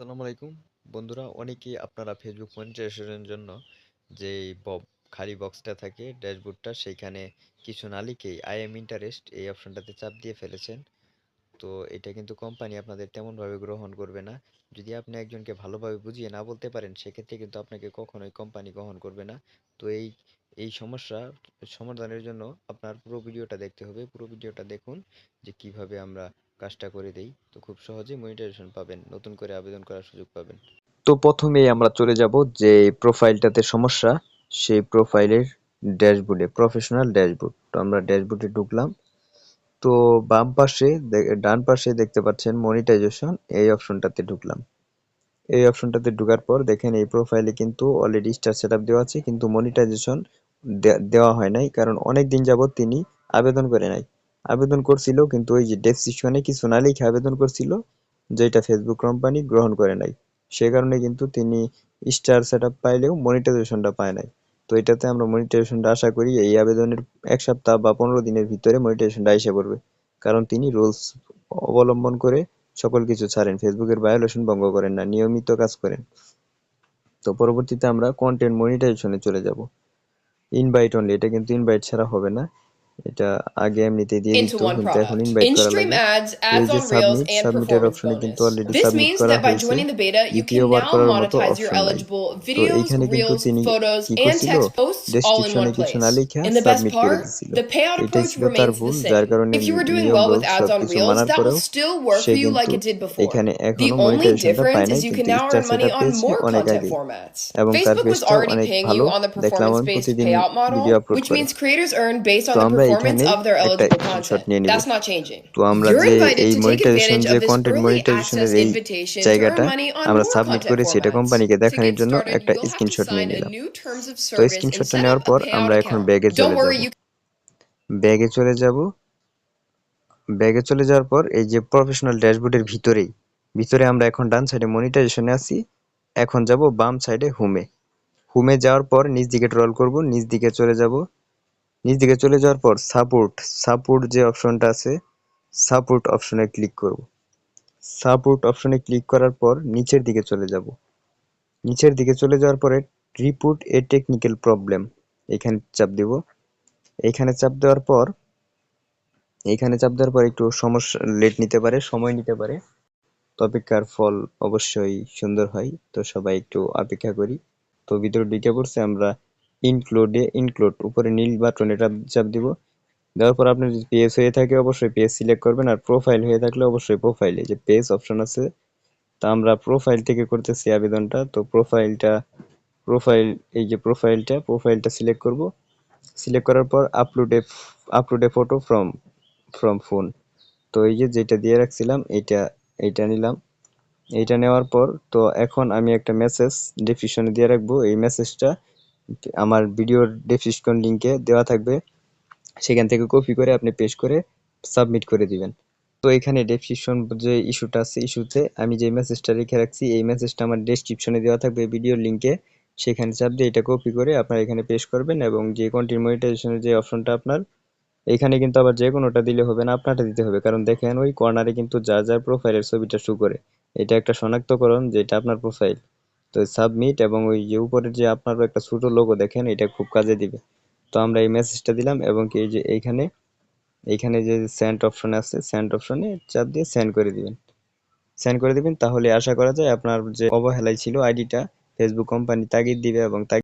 আসসালামু আলাইকুম। বন্ধুরা, অনেকেই আপনারা ফেসবুক মনিটাইজেশনের জন্য যে খালি বক্সটা থাকে ড্যাশবোর্ডটা সেইখানে কিছু না লিখেই আই এম ইন্টারেস্ট এই অপশনটাতে চাপ দিয়ে ফেলেছেন। তো এটা কিন্তু কোম্পানি আপনাদের তেমনভাবে গ্রহণ করবে না। যদি আপনি একজনকে ভালোভাবে বুঝিয়ে না বলতে পারেন, সেক্ষেত্রে কিন্তু আপনাকে কখনোই কোম্পানি গ্রহণ করবে না। তো এই এই সমস্যা সমাধানের জন্য আপনার পুরো ভিডিওটা দেখতে হবে। পুরো ভিডিওটা দেখুন যে কীভাবে আমরা কাজটা করে দেই, তো খুব সহজেই মনিটাইজেশন পাবেন, নতুন করে আবেদন করার সুযোগ পাবেন। তো প্রথমেই আমরা চলে যাব যে প্রোফাইলটাতে সমস্যা, সেই প্রোফাইলের ড্যাশবোর্ডে প্রফেশনাল ড্যাশবোর্ড তো আমরা ড্যাশবোর্ডে ঢুকলাম, তো বাম পাশে ডান পাশে দেখতে পাচ্ছেন মনিটাইজেশন এই অপশনটাতে ঢুকলাম। এই অপশনটাতে ঢোকার পর দেখেন এই প্রোফাইলে কিন্তু অলরেডি স্টার সেটআপ দেওয়া আছে, কিন্তু মনিটাইজেশন দেওয়া হয় নাই, কারণ অনেক দিন যাবত তিনি আবেদন করে নাই। আবেদন করছিল, কিন্তু ওই যে ডেসক্রিপশনে কিছু না লিখে আবেদন করছিল, যেটা ফেসবুক কোম্পানি গ্রহণ করে নাই। সে কারণে কিন্তু তিনি স্টার সেটআপ পাইলেও মনিটাইজেশনটা পায় নাই। তো এটাতে আমরা মনিটাইজেশনটা আশা করি এই আবেদনের এক সপ্তাহ বা পনেরো দিনের ভিতরে মনিটাইজেশনটা এসে পড়বে। কারণ তিনি রুলস অবলম্বন করে সকল কিছু ছাড়েন ফেসবুকের ভায়োলেশন ভঙ্গ করেন না, নিয়মিত কাজ করেন। তো পরবর্তীতে আমরা কন্টেন্ট মনিটাইজেশনে চলে যাব। ইনভাইট অনলি এটা কিন্তু ইনভাইট ছাড়া হবে না। এটা আগে এমনিতেই দিয়ে into দিত one কিন্তু এখন product. ইনভাইট In করা stream লাগে ads, এই ads যে on Reels, submit and সাবমিটের performance অপশনে কিন্তু bonus. Already This submit means করা that by হয়েছে joining the beta, you can দ্বিতীয়বার now করার মতো monetize your অপশন নাই eligible তো videos, এইখানে কিন্তু reels, তিনি photos, কি and করছিল text posts all in ডেসক্রিপশনে one কিছু place. না লিখে And the best সাবমিট করে part, দিছিল the payout এটাই approach ছিল তার remains ভুল the যার same. কারণে If you were doing নিয়ম well rule with ads on সবকিছু Reels, মানার that পরেও will still work say for you like কিন্তু it did before. এখানে The এখনো only মনিটাইজেশনটা পায় difference নাই is you কিন্তু can now star earn money setup on পেয়েছে more অনেক content আগে formats. এবং তার Facebook was পেজটাও already অনেক paying ভালো you on the দেখলাম আমি performance-based প্রতিদিন payout video model, upload which করে means creators earn based on তো the আমরা performance এখানে একটা eligible স্ক্রিনশট নিয়ে নিব That's not changing. তো আমরা যে এই মনিটাইজেশন যে কন্টেন্ট মনিটাইজেশনের এই জায়গাটা earn money on আমরা সাবমিট করেছি এটা কোম্পানিকে দেখানোর জন্য একটা স্ক্রিনশট নিয়ে নিলাম new terms of তো service and স্ক্রিনশটটা নেওয়ার পর আমরা এখন ব্যাগে চলে যাব. ব্যাগে চলে যাব? ব্যাগে চলে যাওয়ার পর এই যে প্রফেশনাল ড্যাশবোর্ডের ভিতরেই ভিতরে আমরা এখন ডান সাইডে মনিটাইজেশনে আছি এখন যাব বাম সাইডে হোমে হোমে যাওয়ার পর নিচ দিকে ট্রল করব নিচ দিকে চলে যাব। নিচ দিকে চলে যাওয়ার পর সাপোর্ট সাপোর্ট যে অপশনটা আছে সাপোর্ট অপশনে ক্লিক করব। সাপোর্ট অপশনে ক্লিক করার পর নিচের দিকে চলে যাব। নিচের দিকে চলে যাওয়ার পরে রিপোর্ট এ টেকনিক্যাল প্রবলেম এখানে চাপ দেব। এখানে চাপ দেওয়ার পর, এখানে চাপ দেওয়ার পর একটু সমস্যা লেট নিতে পারে, সময় নিতে পারে। অপেক্ষার ফল অবশ্যই সুন্দর হয়, তো সবাই একটু অপেক্ষা করি। তো ভিতরে ঢুকে পড়ছে, আমরা ইনক্লুডে ইনক্লুড উপরে নীল বাটনে চাপ দিব। দেওয়ার পর আপনার যদি পেজ হয়ে থাকে, অবশ্যই পেজ সিলেক্ট করবেন। আর প্রোফাইল হয়ে থাকলে অবশ্যই প্রোফাইলে যে পেজ অপশন আছে, তা আমরা প্রোফাইল থেকে করতেছি আবেদনটা। তো প্রোফাইলটা প্রোফাইল এই যে প্রোফাইলটা প্রোফাইলটা সিলেক্ট করব। সিলেক্ট করার পর আপলোডে আপলোডে ফটো ফ্রম ফ্রম ফোন তো এই যে যেটা দিয়ে রাখছিলাম, এইটা এইটা নিলাম। এইটা নেওয়ার পর, তো এখন আমি একটা মেসেজ ডেসক্রিপশনে দিয়ে রাখব। এই মেসেজটা আমার ভিডিওর ডেসক্রিপশন লিংকে দেওয়া থাকবে। সেখান থেকে কপি করে আপনি পেস্ট করে সাবমিট করে দিবেন। তো এখানে ডেসক্রিপশন যে ইস্যুটা আছে ইস্যুতে আমি যে মেসেজটা লিখে রাখছি, এই মেসেজটা আমার ডেসক্রিপশনে দেওয়া থাকবে ভিডিওর লিংকে সেখানে চাপ দিয়ে এটা কপি করে আপনার এখানে পেস্ট করবেন এবং যে কন্টেন্ট মনিটাইজেশনের যে অপশনটা আপনার, এখানে কিন্তু আবার যে কোনোটা দিলে হবে না, আপনারটা দিতে হবে। কারণ দেখেন ওই কর্নারে কিন্তু যা যার প্রোফাইলের ছবিটা শো করে, এটা একটা শনাক্তকরণ যে এটা আপনার প্রোফাইল তো সাবমিট এবং ওই যে উপরে যে আপনার একটা ছোট লোগো দেখেন, এটা খুব কাজে দিবে। তো আমরা এই মেসেজটা দিলাম এবং কি এই যে এইখানে এইখানে যে সেন্ট অপশন আছে সেন্ট অপশনে চাপ দিয়ে সেন্ড করে দিবেন। সেন্ড করে দিবেন, তাহলে আশা করা যায় আপনার যে অবহেলায় ছিল আইডিটা ফেসবুক কোম্পানি তাগিদ দিবে এবং